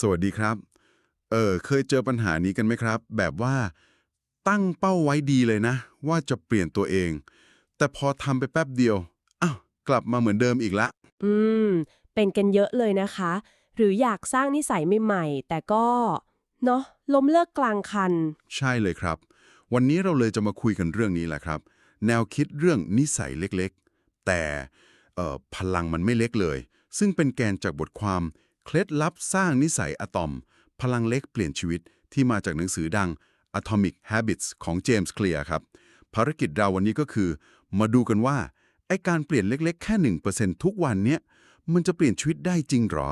สวัสดีครับ เออเคยเจอปัญหานี้กันไหมครับ แบบว่าตั้งเป้าไว้ดีเลยนะ ว่าจะเปลี่ยนตัวเอง แต่พอทำไปแป๊บเดียวอ้าวกลับมาเหมือนเดิมอีกละ อืม เป็นกันเยอะเลยนะคะ หรืออยากสร้างนิสัยใหม่ๆ แต่ก็ เนาะล้มเลิกกลางคัน ใช่เลยครับ วันนี้เราเลยจะมาคุยกันเรื่องนี้แหละครับ แนวคิดเรื่องนิสัยเล็กๆ แต่เอ่อพลังมันไม่เล็กเลย ซึ่งเป็นแกนจากบทความ เคล็ดลับสร้างนิสัยอะตอม พลังเล็กเปลี่ยนชีวิตที่มาจากหนังสือดัง Atomic Habits ของเจมส์เคลียร์ครับ ภารกิจเราวันนี้ก็คือ มาดูกันว่า ไอการเปลี่ยนเล็กๆ แค่ 1%ทุกวันเนี้ยมันจะเปลี่ยนชีวิตได้จริงหรอ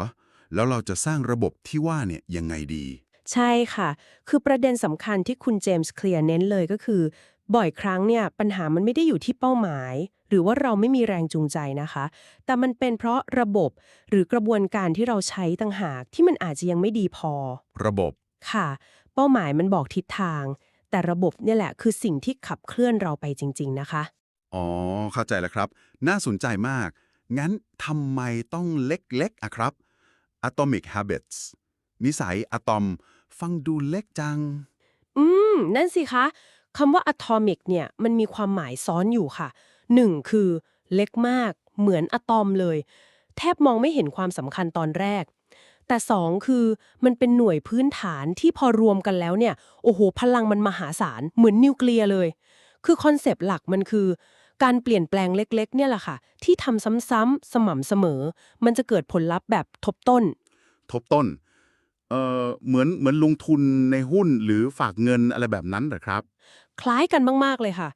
แล้วเราจะสร้างระบบที่ว่าเนี่ยยังไงดี ใช่ค่ะ คือประเด็นสำคัญที่คุณเจมส์เคลียร์เน้นเลยก็คือ บ่อยครั้งเนี่ยปัญหามันไม่ได้อยู่ที่เป้าหมาย หรือว่าเราไม่มีแรงจูงใจนะคะ แต่มันเป็นเพราะระบบหรือกระบวนการที่เราใช้ต่างหากที่มันอาจจะยังไม่ดีพอ ระบบ ค่ะ เป้าหมายมันบอกทิศทาง แต่ระบบเนี่ยแหละคือสิ่งที่ขับเคลื่อนเราไปจริง ๆ นะคะ อ๋อ เข้าใจแล้วครับ น่าสนใจมาก งั้นทำไมต้องเล็กๆอะครับ Atomic Habits นิสัยอะตอม ฟังดูเล็กจัง อืม นั่นสิคะ คำว่า atomic เนี่ยมันมีความหมายซ้อนอยู่ค่ะหนึ่งคือเล็กมาก เหมือนอะตอมเลย แทบมองไม่เห็นความสำคัญตอนแรก แต่สองคือมันเป็นหน่วยพื้นฐานที่พอรวมกันแล้วเนี่ย โอ้โห พลังมันมหาศาล เหมือนนิวเคลียร์เลย คือคอนเซปต์หลักมันคือ การเปลี่ยนแปลงเล็กๆ เนี่ยแหละค่ะ ที่ทำซ้ำๆสม่ำเสมอ มันจะเกิดผลลัพธ์แบบทบต้น ทบต้นเอ่อเหมือนเหมือนลงทุนในหุ้นหรือฝากเงินอะไรแบบนั้นเหรอครับ คล้ายกันมาก ๆ เลยค่ะ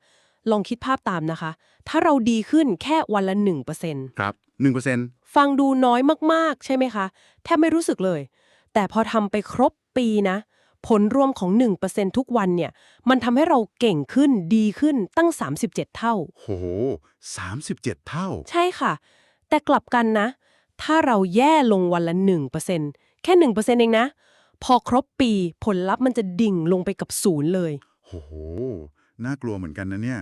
ลองคิดภาพตามนะคะ ถ้าเราดีขึ้นแค่วันละ 1%ครับ1%ฟังดูน้อยมาก ๆ ใช่ไหมคะ แทบไม่รู้สึกเลย แต่พอทำไปครบปีนะ ผลรวมของ 1%ทุกวันเนี่ย มันทำให้เราเก่งขึ้นดีขึ้นตั้ง 37 เท่า โห37 เท่า ใช่ค่ะ แต่กลับกันนะ ถ้าเราแย่ลงวันละ 1%แค่ 1%เองนะ พอครบปีผลลัพธ์มันจะดิ่งลงไปกับศูนย์เลย โห น่ากลัวเหมือนกันนะเนี่ย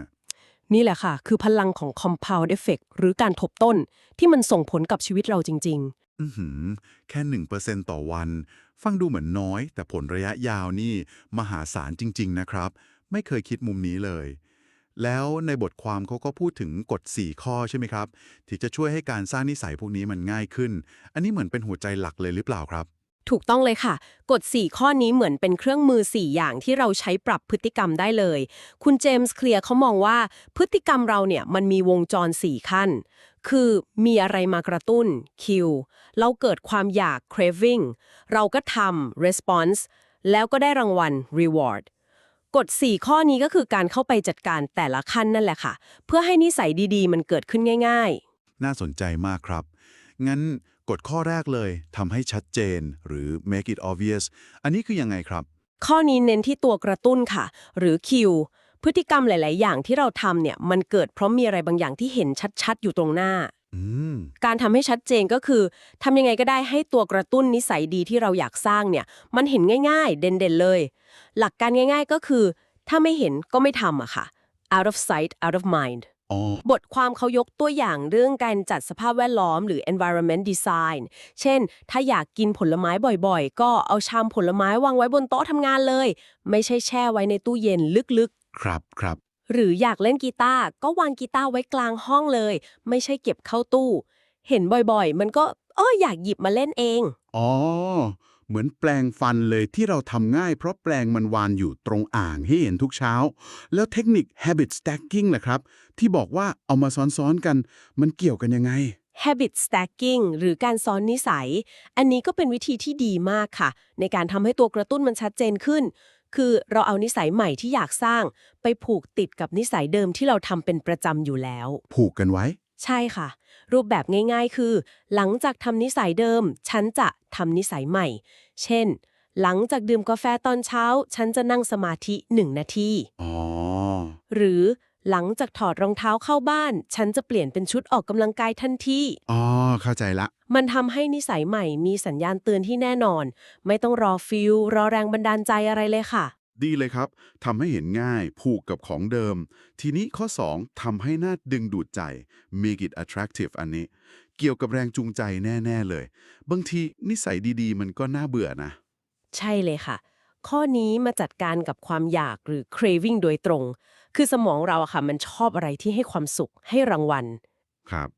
นี่แหละค่ะ คือพลังของ compound effect หรือการทบต้นที่มันส่งผลกับชีวิตเราจริง อือหือ แค่1%ต่อวัน ฟังดูเหมือนน้อย แต่ผลระยะยาวนี่ มหาศาลจริง ๆ นะครับ ไม่เคยคิดมุมนี้เลย แล้วในบทความเขาก็พูดถึงกฎ 4 ข้อใช่ไหมครับ ที่จะช่วยให้การสร้างนิสัยพวกนี้มันง่ายขึ้น อันนี้เหมือนเป็นหัวใจหลักเลยหรือเปล่าครับๆ ถูกต้องเลยค่ะ กฎ 4 ข้อนี้เหมือนเป็นเครื่องมือ 4 อย่างที่เราใช้ปรับพฤติกรรมได้เลย คุณเจมส์เคลียร์เขามองว่าพฤติกรรมเราเนี่ยมันมีวงจร 4 ขั้น คือมีอะไรมากระตุ้น Q เราเกิดความอยาก craving เราก็ทำ response แล้วก็ได้รางวัล reward กฎ 4 ข้อนี้ก็คือการเข้าไปจัดการแต่ละขั้นนั่นแหละค่ะ เพื่อให้นิสัยดีๆ มันเกิดขึ้นง่าย ๆ น่าสนใจมากครับ งั้น กฎข้อแรกเลยทำให้ชัดเจน หรือ make it obvious อันนี้คือยังไงครับ ข้อนี้เน้นที่ตัวกระตุ้นค่ะ หรือ Q พฤติกรรมหลาย ๆ อย่างที่เราทำเนี่ยมันเกิดเพราะมีอะไรบางอย่างที่เห็นชัด ๆ อยู่ตรงหน้าอืมการทำให้ชัดเจนก็คือทำยังไงก็ได้ให้ตัวกระตุ้นนิสัยดีที่เราอยากสร้างเนี่ย มันเห็นง่าย ๆ เด่น ๆ เลย หลักการง่าย ๆ ก็คือ ถ้าไม่เห็นก็ไม่ทำอะค่ะ out of sight out of mind อ๋อ บทความเขายกตัวอย่างเรื่องการจัดสภาพแวดล้อมหรือ environment design เช่น ถ้าอยากกินผลไม้บ่อยๆ ก็เอาชามผลไม้วางไว้บนโต๊ะทำงานเลย ไม่ใช่แช่ไว้ในตู้เย็นลึกครับครับๆหรืออยากเล่นกีตาร์ก็วางกีตาร์ไว้กลางห้องเลย ไม่ใช่เก็บเข้าตู้ เห็นบ่อยๆ มันก็เอออยากหยิบมาเล่นเอง อ๋อ เหมือนแปลงฟันเลยที่เราทำง่ายเพราะแปลงมันวานอยู่ตรงอ่างให้เห็นทุกเช้า แล้วเทคนิค habit stacking ล่ะครับ ที่บอกว่าเอามาซ้อนๆกัน มันเกี่ยวกันยังไง habit stacking หรือการซ้อนนิสัย อันนี้ก็เป็นวิธีที่ดีมากค่ะ ในการทำให้ตัวกระตุ้นมันชัดเจนขึ้น คือเราเอานิสัยใหม่ที่อยากสร้าง ไปผูกติดกับนิสัยเดิมที่เราทำเป็นประจำอยู่แล้ว ผูกกันไว้ ใช่ค่ะ รูปแบบง่ายๆ คือ หลังจากทำนิสัยเดิม ฉันจะทำนิสัยใหม่ เช่น หลังจากดื่มกาแฟตอนเช้า ฉันจะนั่งสมาธิหนึ่งนาทีอ๋อหรือหลังจากถอดรองเท้าเข้าบ้าน ฉันจะเปลี่ยนเป็นชุดออกกำลังกายทันที อ๋อ เข้าใจละ มันทำให้นิสัยใหม่มีสัญญาณเตือนที่แน่นอน ไม่ต้องรอฟิลรอแรงบันดาลใจอะไรเลยค่ะ ดีเลยครับทำให้เห็นง่ายผูกกับของเดิม ทีนี้ข้อ 2ทำให้น่าดึงดูดใจ make it attractive อันนี้ เกี่ยวกับแรงจูงใจแน่ ๆ เลย บางทีนิสัยดีๆ มันก็น่าเบื่อนะ ใช่เลยค่ะ ข้อนี้มาจัดการกับความอยากหรือ craving โดยตรง คือสมองเราอะค่ะ มันชอบอะไรที่ให้ความสุขให้รางวัล ครับ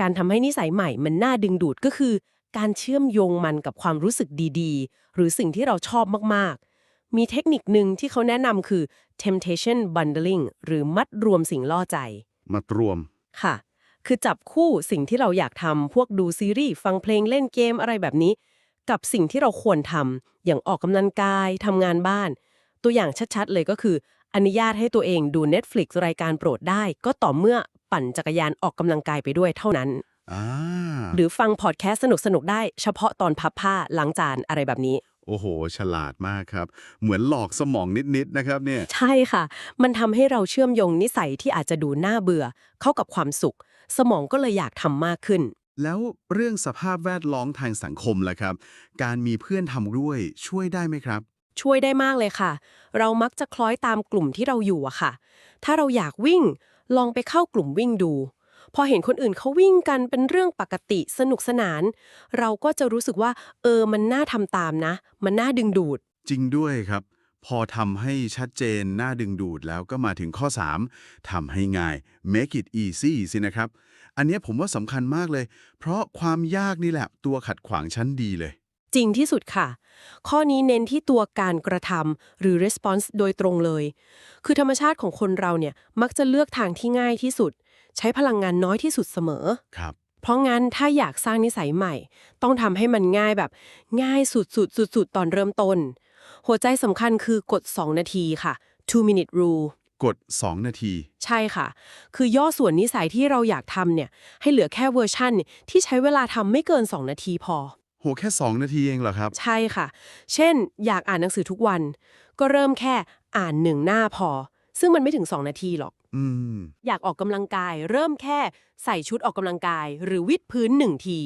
การทำให้นิสัยใหม่มันน่าดึงดูดก็คือ การเชื่อมโยงมันกับความรู้สึกดีๆ หรือสิ่งที่เราชอบมากๆ มีเทคนิคหนึ่งที่เขาแนะนำคือ temptation bundling หรือมัดรวมสิ่งล่อใจมารวม ค่ะ คือจับคู่สิ่งที่เราอยากทำพวกดูซีรีส์ ฟังเพลงเล่นเกมอะไรแบบนี้ กับสิ่งที่เราควรทำอย่างออกกำลังกายทำงานบ้าน ตัวอย่างชัดๆเลยก็คือ อนุญาตให้ตัวเองดู Netflix รายการโปรดได้ ก็ต่อเมื่อปั่นจักรยานออกกำลังกายไปด้วยเท่านั้นอ่าหรือฟังพอดแคสต์สนุกๆได้เฉพาะตอนพับผ้าล้างจานอะไรแบบนี้ โอ้โห ฉลาดมากครับ เหมือนหลอกสมองนิด ๆ นะครับเนี่ย ใช่ค่ะ มันทำให้เราเชื่อมโยงนิสัยที่อาจจะดูน่าเบื่อ เข้ากับความสุข สมองก็เลยอยากทำมากขึ้น แล้วเรื่องสภาพแวดล้อมทางสังคมล่ะครับ การมีเพื่อนทำด้วยช่วยได้ไหมครับ ช่วยได้มากเลยค่ะ เรามักจะคล้อยตามกลุ่มที่เราอยู่อะค่ะ ถ้าเราอยากวิ่ง ลองไปเข้ากลุ่มวิ่งดู พอเห็นคนอื่นเขาวิ่งกันเป็นเรื่องปกติสนุกสนาน เราก็จะรู้สึกว่า เออมันน่าทำตามนะ มันน่าดึงดูด จริงด้วยครับ พอทำให้ชัดเจนน่าดึงดูดแล้วก็มาถึงข้อ 3ทำให้ง่าย make it easy สินะครับ อันเนี้ยผมว่าสำคัญมากเลย เพราะความยากนี่แหละตัวขัดขวางชั้นดีเลยจริงที่สุดค่ะ ข้อนี้เน้นที่ตัวการกระทำหรือ response โดยตรงเลย คือธรรมชาติของคนเราเนี่ย มักจะเลือกทางที่ง่ายที่สุด ใช้พลังงานน้อยที่สุดเสมอ ครับ เพราะงั้นถ้าอยากสร้างนิสัยใหม่ ต้องทำให้มันง่ายแบบง่ายสุดๆสุดๆตอนเริ่มต้น หัวใจสำคัญคือกด 2 นาทีค่ะ two minute rule กด 2 นาที ใช่ค่ะ คือย่อส่วนนิสัยที่เราอยากทำเนี่ย ให้เหลือแค่เวอร์ชั่นที่ใช้เวลาทำไม่เกิน 2 นาทีพอ โห แค่ 2 นาทีเองเหรอครับ ใช่ค่ะ เช่น อยากอ่านหนังสือทุกวัน ก็เริ่มแค่อ่านหนึ่งหน้าพอ ซึ่งมันไม่ถึง 2 นาทีหรอก อืม อยากออกกำลังกาย เริ่มแค่ใส่ชุดออกกำลังกาย หรือวิดพื้นหนึ่งที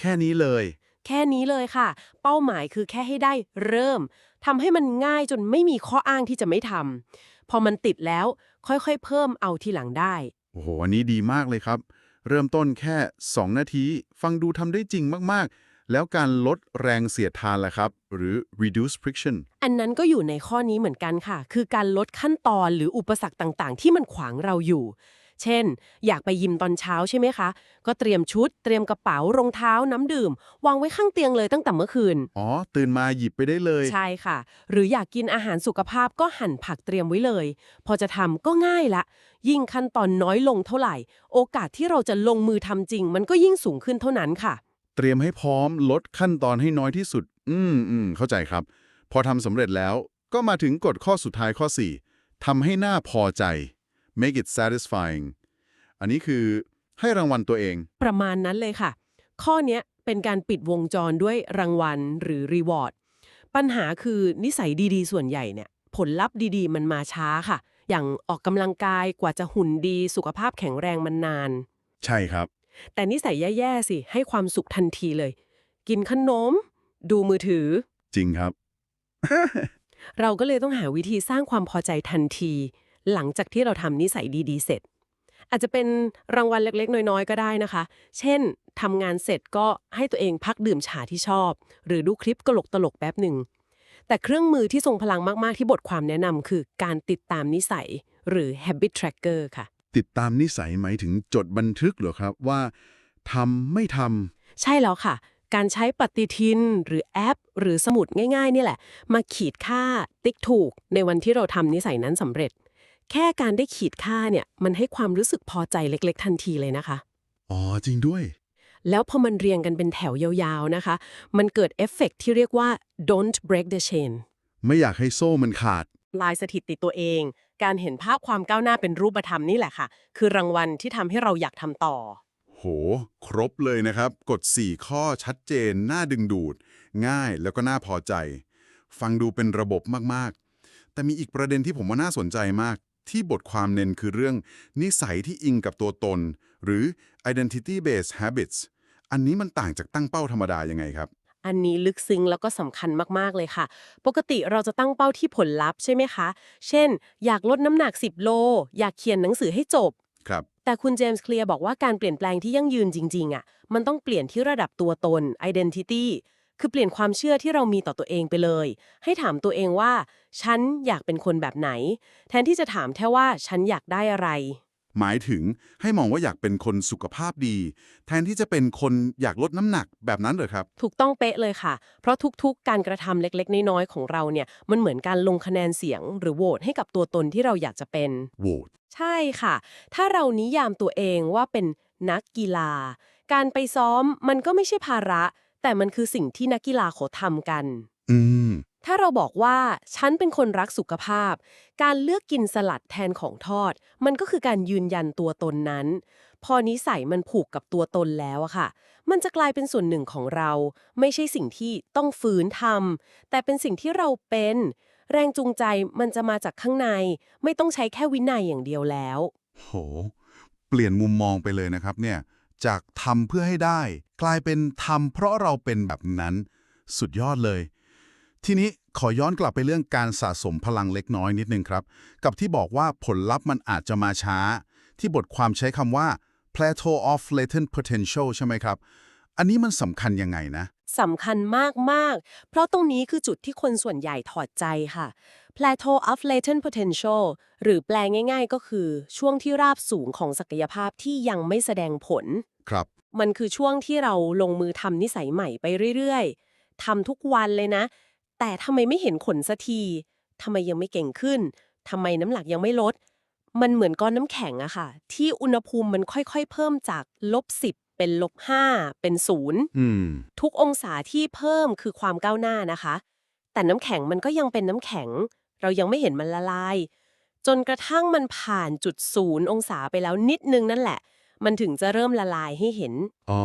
แค่นี้เลย แค่นี้เลยค่ะ เป้าหมายคือแค่ให้ได้เริ่มทำให้มันง่ายจนไม่มีข้ออ้างที่จะไม่ทำพอมันติดแล้วค่อยๆ เพิ่มเอาทีหลังได้ โอ้โห อันนี้ดีมากเลยครับ เริ่มต้นแค่ 2 นาที ฟังดูทำได้จริงมากๆ แล้วการลดแรงเสียดทานล่ะครับ หรือ reduce friction อันนั้นก็อยู่ในข้อนี้เหมือนกันค่ะ คือการลดขั้นตอนหรืออุปสรรคต่างๆ ที่มันขวางเราอยู่ เช่น อยากไปยิมตอนเช้าใช่ไหมคะ ก็เตรียมชุด เตรียมกระเป๋ารองเท้าน้ำดื่ม วางไว้ข้างเตียงเลยตั้งแต่เมื่อคืน อ๋อ ตื่นมาหยิบไปได้เลย ใช่ค่ะ หรืออยากกินอาหารสุขภาพก็หั่นผักเตรียมไว้เลย พอจะทำก็ง่ายละ ยิ่งขั้นตอนน้อยลงเท่าไหร่ โอกาสที่เราจะลงมือทำจริง มันก็ยิ่งสูงขึ้นเท่านั้นค่ะ เตรียมให้พร้อมลดขั้นตอนให้น้อยที่สุด อืมอืมเข้าใจครับ พอทำสำเร็จแล้วก็มาถึงกฎข้อสุดท้ายข้อ 4ทำให้หน้าพอใจ make it satisfying อันนี้คือให้รางวัลตัวเอง ประมาณนั้นเลยค่ะ ข้อเนี้ยเป็นการปิดวงจรด้วยรางวัลหรือรีวอร์ดปัญหาคือนิสัยดีๆ ส่วนใหญ่เนี่ย ผลลัพธ์ดีๆ มันมาช้าค่ะ อย่างออกกำลังกายกว่าจะหุ่นดีสุขภาพแข็งแรงมันนาน ใช่ครับ แต่นิสัยแย่ๆสิ ให้ความสุขทันทีเลย กินขนม ดูมือถือ จริงครับ เราก็เลยต้องหาวิธีสร้างความพอใจทันที หลังจากที่เราทำนิสัยดีๆ เสร็จ อาจจะเป็นรางวัลเล็กๆ น้อยๆ ก็ได้นะคะ เช่นทำงานเสร็จก็ให้ตัวเองพักดื่มชาที่ชอบ หรือดูคลิปตลกๆแป๊บหนึ่ง แต่เครื่องมือที่ทรงพลังมากๆ ที่บทความแนะนำคือการติดตามนิสัย หรือ habit tracker ค่ะ ติดตามนิสัยหมายถึงจดบันทึกเหรอครับว่าทำไม่ทใช่แล้วค่ะ การใช้ปฏิทินหรือแอป หรือสมุดง่ายๆ นี่แหละ มาขีดค่าติ๊กถูก ในวันที่เราทำนิสัยนั้นสำเร็จ แค่การได้ขีดค่าเนี่ยมันให้ความรู้สึกพอใจเล็ก ๆ ทันทีเลยนะคะำอ๋อจริงด้วย แล้วพอมันเรียงกันเป็นแถวยาวๆนะคะ มันเกิดเอฟเฟกต์ที่เรียกว่า don't break the chain ไม่อยากให้โซ่มันขาด ลายสถิติตัวเอง การเห็นภาพความก้าวหน้าเป็นรูปธรรมนี่แหละค่ะ คือรางวัลที่ทำให้เราอยากทำต่อ โห ครบเลยนะครับกด4ข้อชัดเจน น่าดึงดูด ง่ายแล้วก็น่าพอใจ ฟังดูเป็นระบบมากๆ แต่มีอีกประเด็นที่ผมว่าน่าสนใจมาก ที่บทความเน้นคือเรื่อง นิสัยที่อิงกับตัวตน หรือ identity based habits อันนี้มันต่างจากตั้งเป้าธรรมดายังไงครับ อันนี้ลึกซึ้งแล้วก็สำคัญมากๆเลยค่ะ ปกติเราจะตั้งเป้าที่ผลลัพธ์ใช่ไหมคะ เช่น อยากลดน้ำหนัก 10 โล อยากเขียนหนังสือให้จบ ครับ แต่คุณเจมส์เคลียร์บอกว่าการเปลี่ยนแปลงที่ยั่งยืนจริงๆอะ มันต้องเปลี่ยนที่ระดับตัวตน identity คือเปลี่ยนความเชื่อที่เรามีต่อตัวเองไปเลย ให้ถามตัวเองว่า ฉันอยากเป็นคนแบบไหน แทนที่จะถามแค่ว่าฉันอยากได้อะไร หมายถึงให้มองว่าอยากเป็นคนสุขภาพดี แทนที่จะเป็นคนอยากลดน้ำหนักแบบนั้นเหรอครับ ถูกต้องเป๊ะเลยค่ะ เพราะทุกๆ การกระทำเล็กๆ น้อยๆ ของเราเนี่ย มันเหมือนการลงคะแนนเสียง หรือโหวตให้กับตัวตนที่เราอยากจะเป็น โหวตใช่ค่ะ ถ้าเรานิยามตัวเองว่าเป็นนักกีฬา การไปซ้อมมันก็ไม่ใช่ภาระ แต่มันคือสิ่งที่นักกีฬาเขาทำกัน อืม ถ้าเราบอกว่าฉันเป็นคนรักสุขภาพ การเลือกกินสลัดแทนของทอด มันก็คือการยืนยันตัวตนนั้น พอนิสัยมันผูกกับตัวตนแล้วอะค่ะ มันจะกลายเป็นส่วนหนึ่งของเรา ไม่ใช่สิ่งที่ต้องฝืนทำแต่เป็นสิ่งที่เราเป็น แรงจูงใจมันจะมาจากข้างใน ไม่ต้องใช้แค่วินัยอย่างเดียวแล้ว โห เปลี่ยนมุมมองไปเลยนะครับเนี่ย จากทำเพื่อให้ได้ กลายเป็นทำเพราะเราเป็นแบบนั้น สุดยอดเลย ทีนี้ขอย้อนกลับไปเรื่องการสะสมพลังเล็กน้อยนิดนึงครับ กับที่บอกว่าผลลัพธ์มันอาจจะมาช้า ที่บทความใช้คำว่า plateau of latent potential ใช่ไหมครับ อันนี้มันสำคัญยังไงนะสำคัญมาก ๆ เพราะตรงนี้คือจุดที่คนส่วนใหญ่ถอดใจค่ะ plateau of latent potential หรือแปลง่าย ๆ ก็คือช่วงที่ราบสูงของศักยภาพที่ยังไม่แสดงผล ครับ มันคือช่วงที่เราลงมือทำนิสัยใหม่ไปเรื่อย ๆทำทุกวันเลยนะ แต่ทำไมไม่เห็นผลสักทีทำไมยังไม่เก่งขึ้นทำไมน้ำหนักยังไม่ลด มันเหมือนก้อนน้ำแข็งอะค่ะ ที่อุณหภูมิมันค่อยๆ เพิ่มจากลบสิบเป็นลบห้าเป็นศูนย์อืมทุกองศาที่เพิ่มคือความก้าวหน้านะคะ แต่น้ำแข็งมันก็ยังเป็นน้ำแข็ง เรายังไม่เห็นมันละลาย จนกระทั่งมันผ่านจุดศูนย์องศาไปแล้วนิดนึงนั่นแหละ มันถึงจะเริ่มละลายให้เห็น อ๋อ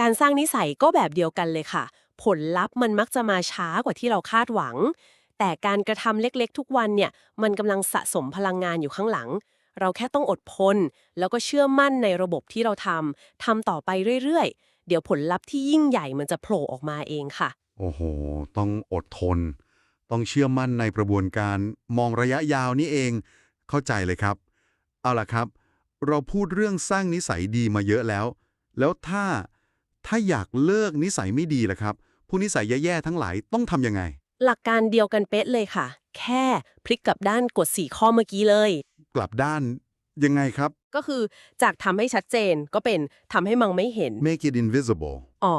การสร้างนิสัยก็แบบเดียวกันเลยค่ะ ผลลัพธ์มันมักจะมาช้ากว่าที่เราคาดหวัง แต่การกระทำเล็กๆ ทุกวันเนี่ย มันกำลังสะสมพลังงานอยู่ข้างหลัง เราแค่ต้องอดทนแล้วก็เชื่อมั่นในระบบที่เราทำทำต่อไปเรื่อยๆ เดี๋ยวผลลัพธ์ที่ยิ่งใหญ่มันจะโผล่ออกมาเองค่ะ โอ้โห ต้องอดทน ต้องเชื่อมั่นในกระบวนการมองระยะยาวนี่เอง เข้าใจเลยครับ เอาล่ะครับ เราพูดเรื่องสร้างนิสัยดีมาเยอะแล้ว แล้วถ้าถ้าอยากเลิกนิสัยไม่ดีล่ะครับ ผู้นิสัยแย่ๆทั้งหลายต้องทำยังไง หลักการเดียวกันเป๊ะเลยค่ะ แค่พลิกกลับด้านกดสี่ข้อเมื่อกี้เลย กลับด้านยังไงครับ ก็คือจากทำให้ชัดเจนก็เป็นทำให้มังไม่เห็น make it invisible อ๋อ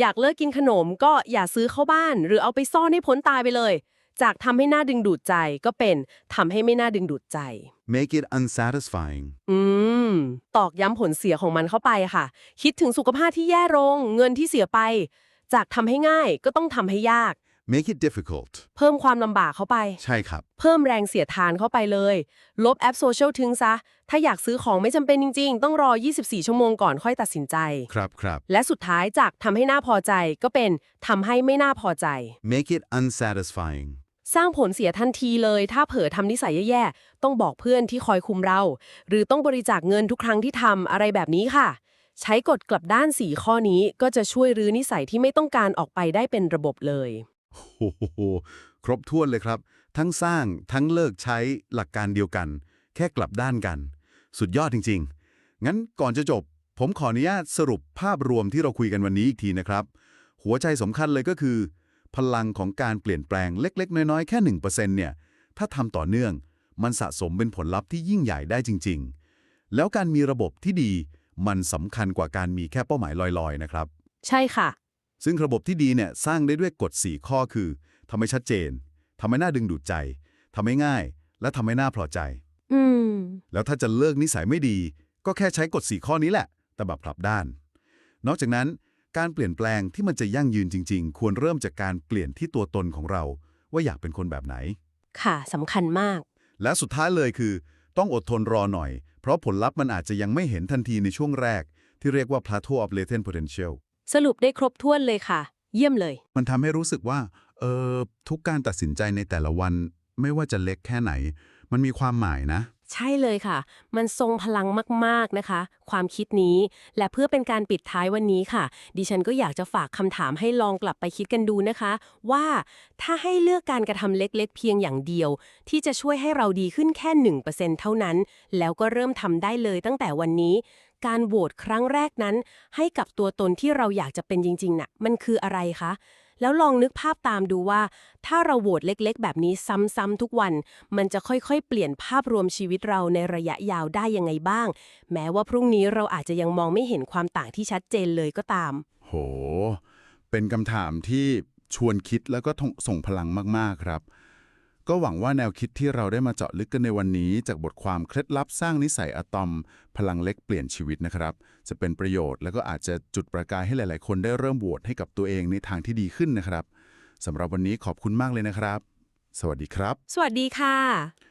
อยากเลิกกินขนมก็อย่าซื้อเข้าบ้าน หรือเอาไปซ่อนให้พ้นตายไปเลย จากทำให้หน่าดึงดูดใจก็เป็นทำให้ไม่น่าดึงดูดใจ make it unsatisfying อืม ตอกย้ำผลเสียของมันเข้าไปค่ะ คิดถึงสุขภาพที่แย่ลง เงินที่เสียไป จากทำให้ง่ายก็ต้องทำให้ยาก make it difficult เพิ่มความลำบากเข้าไป ใช่ครับ เพิ่มแรงเสียดทานเข้าไปเลย ลบแอปโซเชียลทิ้งซะ ถ้าอยากซื้อของไม่จำเป็นจริง ๆ ต้องรอ 24 ชั่วโมงก่อนค่อยตัดสินใจ ครับครับและสุดท้ายจากทำให้น่าพอใจก็เป็นทำให้ไม่น่าพอใจ make it unsatisfying สร้างผลเสียทันทีเลย ถ้าเผลอทำนิสัยแย่ๆ ต้องบอกเพื่อนที่คอยคุมเรา หรือต้องบริจาคเงินทุกครั้งที่ทำอะไรแบบนี้ค่ะ ใช้กฎกลับด้าน 4 ข้อนี้ก็จะช่วยรื้อนิสัยที่ไม่ต้องการออกไปได้เป็นระบบเลย โอ้โห ครบถ้วนเลยครับ ทั้งสร้างทั้งเลิกใช้หลักการเดียวกัน แค่กลับด้านกัน สุดยอดจริง ๆ งั้นก่อนจะจบ ผมขออนุญาตสรุปภาพรวมที่เราคุยกันวันนี้อีกทีนะครับ หัวใจสำคัญเลยก็คือ พลังของการเปลี่ยนแปลงเล็ก ๆ น้อยๆ แค่1%เนี่ย ถ้าทำต่อเนื่อง มันสะสมเป็นผลลัพธ์ที่ยิ่งใหญ่ได้จริง ๆ แล้วการมีระบบที่ดี มันสำคัญกว่าการมีแค่เป้าหมายลอยๆนะครับ ใช่ค่ะ ซึ่งระบบที่ดีเนี่ยสร้างได้ด้วยกฎ 4 ข้อคือทำให้ชัดเจนทำให้น่าดึงดูดใจทำให้ง่าย และทำให้น่าพอใจ อืม แล้วถ้าจะเลิกนิสัยไม่ดี ก็แค่ใช้กฎ 4 ข้อนี้แหละ แต่แบบกลับด้าน นอกจากนั้นการเปลี่ยนแปลงที่มันจะยั่งยืนจริง ๆ ควรเริ่มจากการเปลี่ยนที่ตัวตนของเรา ว่าอยากเป็นคนแบบไหน ค่ะสำคัญมาก และสุดท้ายเลยคือ ต้องอดทนรอหน่อยเพ ราะผลลัพธ์มันอาจจะยังไม่เห็นทันทีในช่วงแรก ที่เรียกว่า plateau of latent potential สรุปได้ครบถ้วนเลยค่ะ เยี่ยมเลย มันทำให้รู้สึกว่าเออทุกการตัดสินใจในแต่ละวัน ไม่ว่าจะเล็กแค่ไหน มันมีความหมายนะ ใช่เลยค่ะ มันทรงพลังมากๆนะคะ ความคิดนี้ และเพื่อเป็นการปิดท้ายวันนี้ค่ะ ดิฉันก็อยากจะฝากคำถามให้ลองกลับไปคิดกันดูนะคะ ว่าถ้าให้เลือกการกระทำเล็กๆ เพียงอย่างเดียว ที่จะช่วยให้เราดีขึ้นแค่ 1%เท่านั้น แล้วก็เริ่มทำได้เลยตั้งแต่วันนี้ การโหวตครั้งแรกนั้น ให้กับตัวตนที่เราอยากจะเป็นจริงๆน่ะมันคืออะไรคะ แล้วลองนึกภาพตามดูว่า ถ้าเราโหวตเล็กๆ แบบนี้ซ้ำๆทุกวัน มันจะค่อยๆ เปลี่ยนภาพรวมชีวิตเราในระยะยาวได้ยังไงบ้าง แม้ว่าพรุ่งนี้เราอาจจะยังมองไม่เห็นความต่างที่ชัดเจนเลยก็ตาม โห เป็นคำถามที่ชวนคิดแล้วก็ส่งพลังมากๆครับ ก็หวังว่าแนวคิดที่เราได้มาเจาะลึกกันในวันนี้ จากบทความเคล็ดลับสร้างนิสัยอะตอม พลังเล็กเปลี่ยนชีวิตนะครับ จะเป็นประโยชน์แล้วก็อาจจะจุดประกายให้หลาย ๆ คนได้เริ่มโหวตให้กับตัวเองในทางที่ดีขึ้นนะครับสำหรับวันนี้ขอบคุณมากเลยนะครับ สวัสดีครับ สวัสดีค่ะ